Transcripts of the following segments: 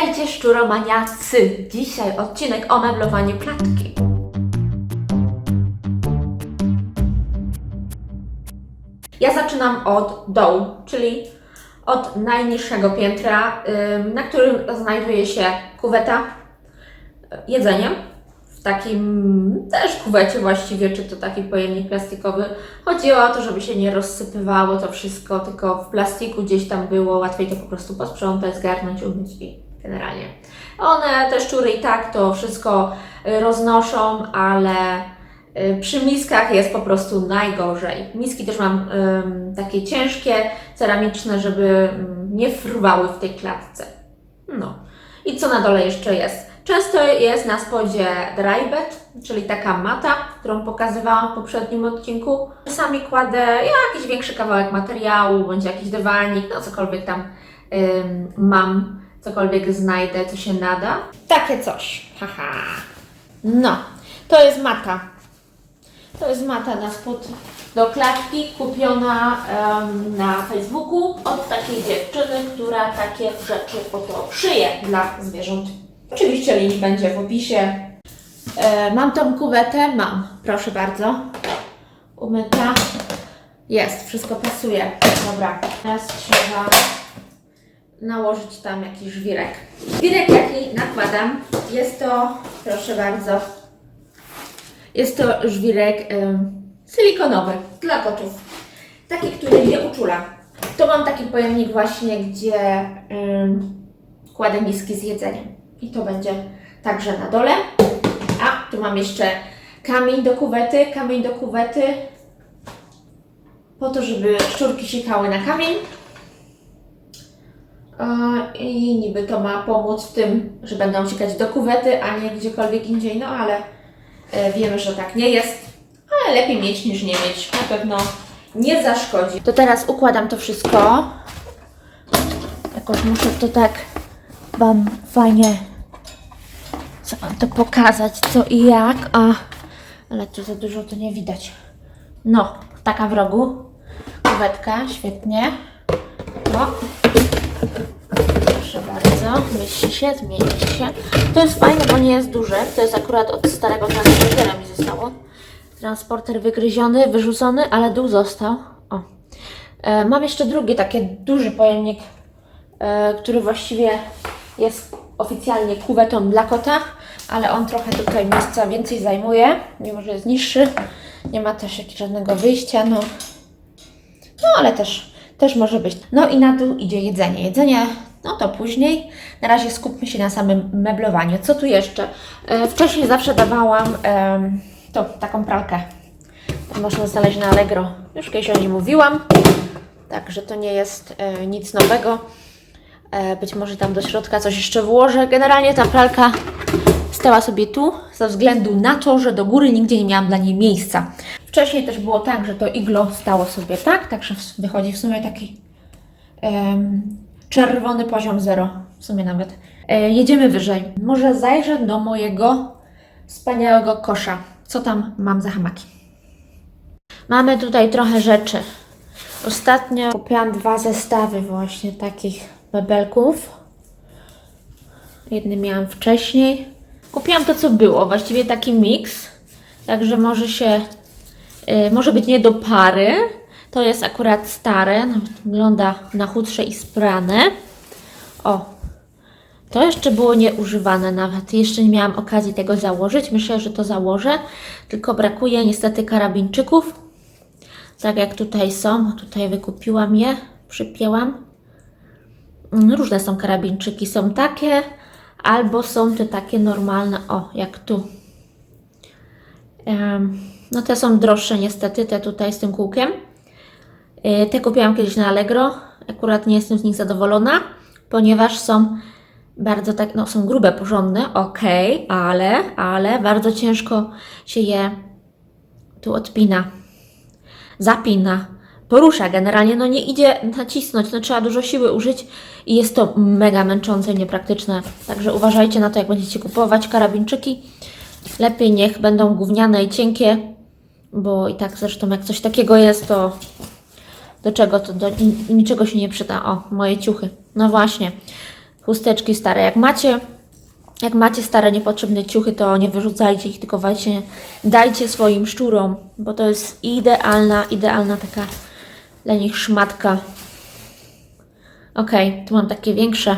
Witajcie szczuromaniacy! Dzisiaj odcinek o meblowaniu klatki. Ja zaczynam od dołu, czyli od najniższego piętra, na którym znajduje się kuweta, y, jedzenie. W takim też kuwecie właściwie, czy to taki pojemnik plastikowy. Chodziło o to, żeby się nie rozsypywało to wszystko, tylko w plastiku gdzieś tam było, łatwiej to po prostu posprzątać, zgarnąć, umyć i generalnie. One, te szczury i tak to wszystko y, roznoszą, ale y, przy miskach jest po prostu najgorzej. Miski też mam takie ciężkie, ceramiczne, żeby ym, nie fruwały w tej klatce. No. I co na dole jeszcze jest? Często jest na spodzie drybed, czyli taka mata, którą pokazywałam w poprzednim odcinku. Czasami kładę jakiś większy kawałek materiału, bądź jakiś dywanik, no cokolwiek tam mam, cokolwiek znajdę, co się nada. Takie coś. Haha. No, to jest mata. To jest mata na spód do klatki, kupiona na Facebooku od takiej dziewczyny, która takie rzeczy oto szyje dla zwierząt. Oczywiście link będzie w opisie. E, mam tą kuwetę? Mam. Proszę bardzo. Umyta. Jest, wszystko pasuje. Dobra, teraz trzeba nałożyć tam jakiś żwirek. Żwirek, jaki nakładam, jest to, proszę bardzo, jest to żwirek silikonowy dla kotów. Taki, który nie uczula. To mam taki pojemnik właśnie, gdzie kładę miski z jedzeniem. I to będzie także na dole. A, tu mam jeszcze kamień do kuwety, kamień do kuwety. Po to, żeby szczurki sikały na kamień. I niby to ma pomóc w tym, że będą uciekać do kuwety, a nie gdziekolwiek indziej, no ale e, wiemy, że tak nie jest. Ale lepiej mieć niż nie mieć. Na pewno nie zaszkodzi. To teraz układam to wszystko. Jakoś muszę to tak Wam fajnie Wam to pokazać, co i jak. A, ale tu za dużo to nie widać. No, taka w rogu. Kuwetka, świetnie. No, Proszę bardzo, mieści się, się. To jest fajne, bo nie jest duże. To jest akurat od starego transportera mi zostało. Transporter wygryziony, wyrzucony, ale dół został. O. E, mam jeszcze drugi taki duży pojemnik, e, który właściwie jest oficjalnie kuwetą dla kota, ale on trochę tutaj miejsca więcej zajmuje, mimo że jest niższy. Nie ma też jakiegoś żadnego wyjścia, no. No ale też, też może być. No i na dół idzie jedzenie. Jedzenie, no to później. Na razie skupmy się na samym meblowaniu. Co tu jeszcze? E, wcześniej zawsze dawałam to, taką pralkę. To można znaleźć na Allegro. Już kiedyś o niej mówiłam. Także to nie jest e, nic nowego. E, być może tam do środka coś jeszcze włożę. Generalnie ta pralka stała sobie tu, ze względu na to, że do góry nigdzie nie miałam dla niej miejsca. Wcześniej też było tak, że to iglo stało sobie tak, także wychodzi w sumie taki em, czerwony poziom zero, w sumie nawet. E, jedziemy wyżej. Może zajrzę do mojego wspaniałego kosza. Co tam mam za hamaki? Mamy tutaj trochę rzeczy. Ostatnio kupiłam dwa zestawy właśnie takich mebelków. Jedny miałam wcześniej. Kupiłam to, co było, właściwie taki miks. Także może się, może być nie do pary. To jest akurat stare, nawet wygląda na chudsze i sprane. O, to jeszcze było nieużywane nawet. Jeszcze nie miałam okazji tego założyć. Myślę, że to założę. Tylko brakuje niestety karabinczyków. Tak jak tutaj są. Tutaj wykupiłam je, przypięłam. Mm, Różne są karabinczyki. Są takie, albo są te takie normalne, o, jak tu. Em, no te są droższe niestety, te tutaj z tym kółkiem. Y, Te kupiłam kiedyś na Allegro. Akurat nie jestem z nich zadowolona, ponieważ są bardzo tak, no są grube, porządne, ok, ale, ale bardzo ciężko się je tu odpina, zapina, porusza generalnie, no nie idzie nacisnąć, no trzeba dużo siły użyć i jest to mega męczące i niepraktyczne. Także uważajcie na to, jak będziecie kupować karabinczyki. Lepiej niech będą gówniane i cienkie, bo i tak zresztą jak coś takiego jest, to do czego to do ni- niczego się nie przyda. O, moje ciuchy. No właśnie. chusteczki stare. Jak macie, jak macie stare niepotrzebne ciuchy, to nie wyrzucajcie ich, tylko właśnie dajcie swoim szczurom, bo to jest idealna, idealna taka dla nich szmatka. Okej, tu mam takie większe.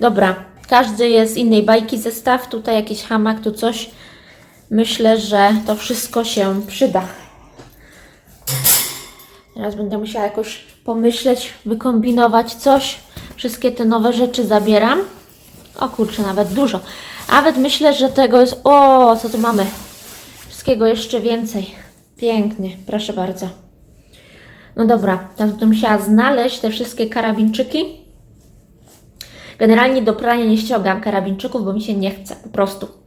Dobra, każdy jest z innej bajki zestaw, tutaj jakiś hamak, tu coś. Myślę, że to wszystko się przyda. Teraz będę musiała jakoś pomyśleć, wykombinować coś. Wszystkie te nowe rzeczy zabieram. O kurczę, nawet dużo. Nawet myślę, że tego jest... O, co tu mamy? Wszystkiego jeszcze więcej. Pięknie, proszę bardzo. No dobra, teraz będę musiała znaleźć te wszystkie karabinczyki. Generalnie do prania nie ściągam karabinczyków, bo mi się nie chce, po prostu.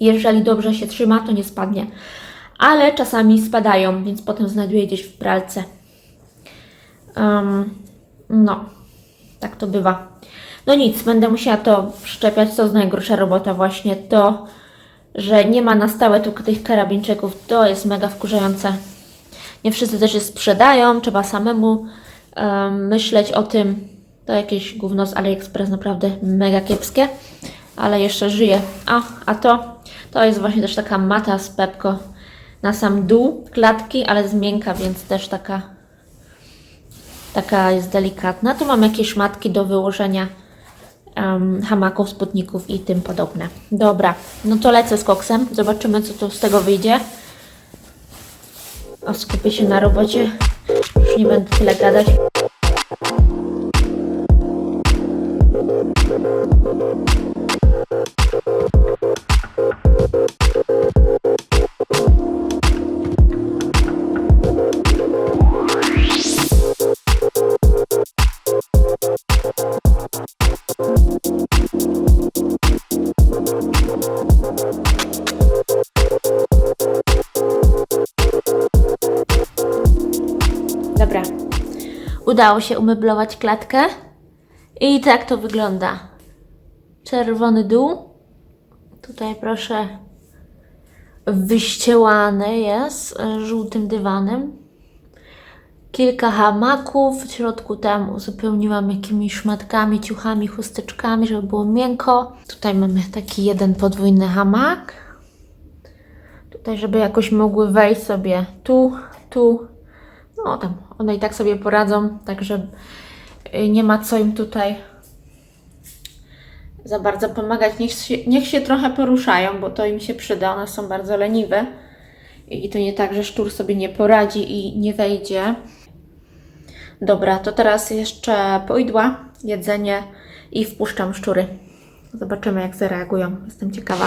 Jeżeli dobrze się trzyma, to nie spadnie. Ale czasami spadają, więc potem znajduję gdzieś w pralce. Em, no, tak to bywa. No nic, będę musiała to przyczepiać. To jest najgorsza robota właśnie to, że nie ma na stałe tu tych karabinczyków. To jest mega wkurzające. Nie wszyscy też je sprzedają, trzeba samemu em, myśleć o tym. To jakieś gówno z AliExpress, naprawdę mega kiepskie, ale jeszcze żyje. A, a to, to jest właśnie też taka mata z Pepko na sam dół klatki, ale z miękka, więc też taka, taka jest delikatna. Tu mam jakieś matki do wyłożenia em, hamaków, spódników i tym podobne. Dobra, no to lecę z koksem. Zobaczymy, co tu z tego wyjdzie. O, skupię się na robocie. Już nie będę tyle gadać. Dobra. Udało się umeblować klatkę. I tak to wygląda. Czerwony dół. Tutaj proszę wyściełany jest e, żółtym dywanem. Kilka hamaków. W środku tam uzupełniłam jakimiś szmatkami, ciuchami, chusteczkami, żeby było miękko. Tutaj mamy taki jeden podwójny hamak. Tutaj, żeby jakoś mogły wejść sobie tu, tu, no tam one i tak sobie poradzą, także y, nie ma co im tutaj za bardzo pomagać. Niech się, niech się trochę poruszają, bo to im się przyda. One są bardzo leniwe. I to nie tak, że szczur sobie nie poradzi i nie wejdzie. Dobra, to teraz jeszcze poidła, jedzenie i wpuszczam szczury. Zobaczymy, jak zareagują. Jestem ciekawa.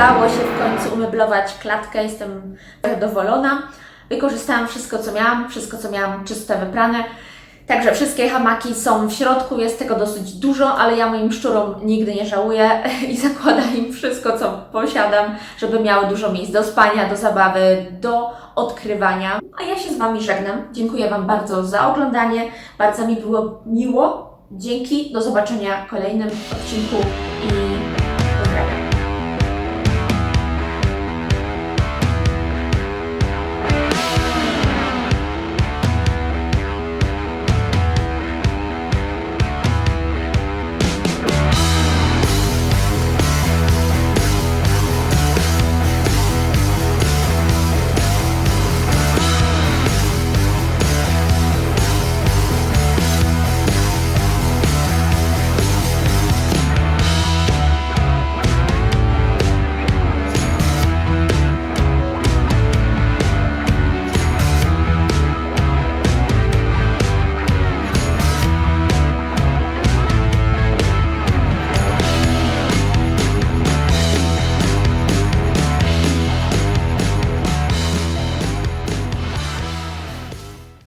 Udało się w końcu umeblować klatkę, jestem zadowolona. Wykorzystałam wszystko, co miałam, wszystko, co miałam czyste, wyprane. Także wszystkie hamaki są w środku, jest tego dosyć dużo, ale ja moim szczurom nigdy nie żałuję i zakładam im wszystko, co posiadam, żeby miały dużo miejsc do spania, do zabawy, do odkrywania. A ja się z Wami żegnam. Dziękuję Wam bardzo za oglądanie. Bardzo mi było miło. Dzięki. Do zobaczenia w kolejnym odcinku i